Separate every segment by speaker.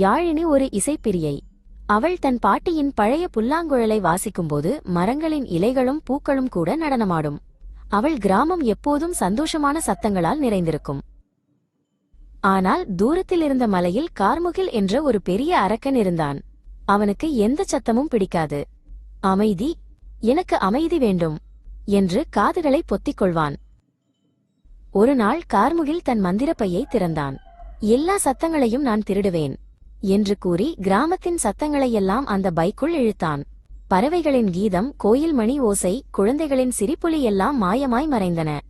Speaker 1: யாழினி ஒரு இசைப்பிரியை. அவள் தன் பாட்டியின் பழைய புல்லாங்குழலை வாசிக்கும்போது மரங்களின் இலைகளும் பூக்களும் கூட நடனமாடும். அவள் கிராமம் எப்போதும் சந்தோஷமான சத்தங்களால் நிறைந்திருக்கும். ஆனால் தூரத்தில் இருந்த மலையில் கார்முகில் என்ற ஒரு பெரிய அரக்கன் இருந்தான். அவனுக்கு எந்த சத்தமும் பிடிக்காது. அமைதி எனக்கு அமைதி வேண்டும் என்று காதுகளை பொத்திக் கொள்வான். ஒரு நாள் கார்முகில் தன் மந்திரப்பையை திறந்தான். எல்லா சத்தங்களையும் நான் திருடுவேன். என்று கூறி கிராமத்தின் சத்தங்களையெல்லாம் அந்த பைக்குள் இழுத்தான். பறவைகளின் கீதம் கோயில் மணி ஓசை குழந்தைகளின் சிரிப்புலி எல்லாம் மாயமாய் மறைந்தன.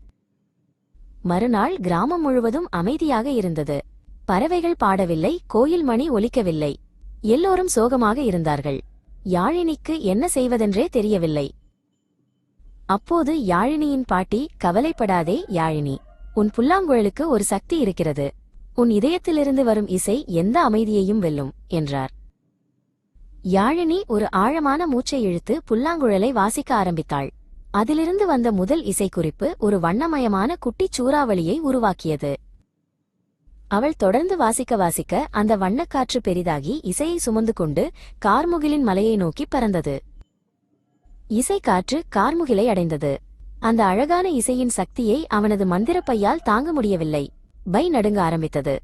Speaker 1: மறுநாள் கிராமம் முழுவதும் அமைதியாக இருந்தது. பறவைகள் பாடவில்லை கோயில் மணி ஒலிக்கவில்லை. எல்லோரும் சோகமாக இருந்தார்கள். யாழினிக்கு என்ன செய்வதென்றே தெரியவில்லை. அப்போது யாழினியின் பாட்டி கவலைப்படாதே யாழினி. உன் புல்லாங்குழலுக்கு ஒரு சக்தி இருக்கிறது. உன் இதயத்திலிருந்து வரும் இசை எந்த அமைதியையும் வெல்லும் என்றார். யாழினி ஒரு ஆழமான மூச்சை இழுத்து புல்லாங்குழலை வாசிக்க ஆரம்பித்தாள். அதிலிருந்து வந்த முதல் இசைக்குறிப்பு ஒரு வண்ணமயமான குட்டிச் சூறாவளியை உருவாக்கியது. அவள் தொடர்ந்து வாசிக்க வாசிக்க அந்த வண்ணக்காற்று பெரிதாகி இசையை சுமந்து கொண்டு கார்முகிலின் மலையை நோக்கி பறந்தது. இசைக்காற்று கார்முகிலை அடைந்தது. அந்த அழகான இசையின் சக்தியை அவனது மந்திரப்பையால் தாங்க முடியவில்லை. பை நடுங்க ஆரம்பித்தது.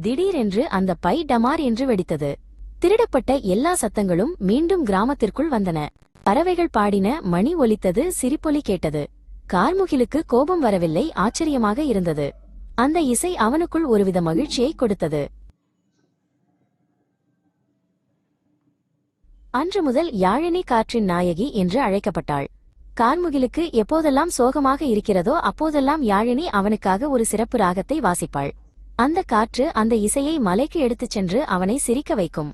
Speaker 1: திடீரென்று அந்த பை டமார் என்று வெடித்தது. திருடப்பட்ட எல்லா சத்தங்களும் மீண்டும் கிராமத்திற்குள் வந்தன. பறவைகள் பாடின மணி ஒலித்தது சிரிப்பொலி கேட்டது. கார்முகிலுக்கு கோபம் வரவில்லை ஆச்சரியமாக இருந்தது. அந்த இசை அவனுக்குள் ஒருவித மகிழ்ச்சியை கொடுத்தது. அன்று முதல் யாழினி காற்றின் நாயகி என்று அழைக்கப்பட்டாள். கார்முகிலுக்கு எப்போதெல்லாம் சோகமாக இருக்கிறதோ அப்போதெல்லாம் யாழினி அவனுக்காக ஒரு சிறப்பு ராகத்தை வாசிப்பாள். அந்த காற்று அந்த இசையை மலைக்கு எடுத்துச் சென்று அவனை சிரிக்க வைக்கும்.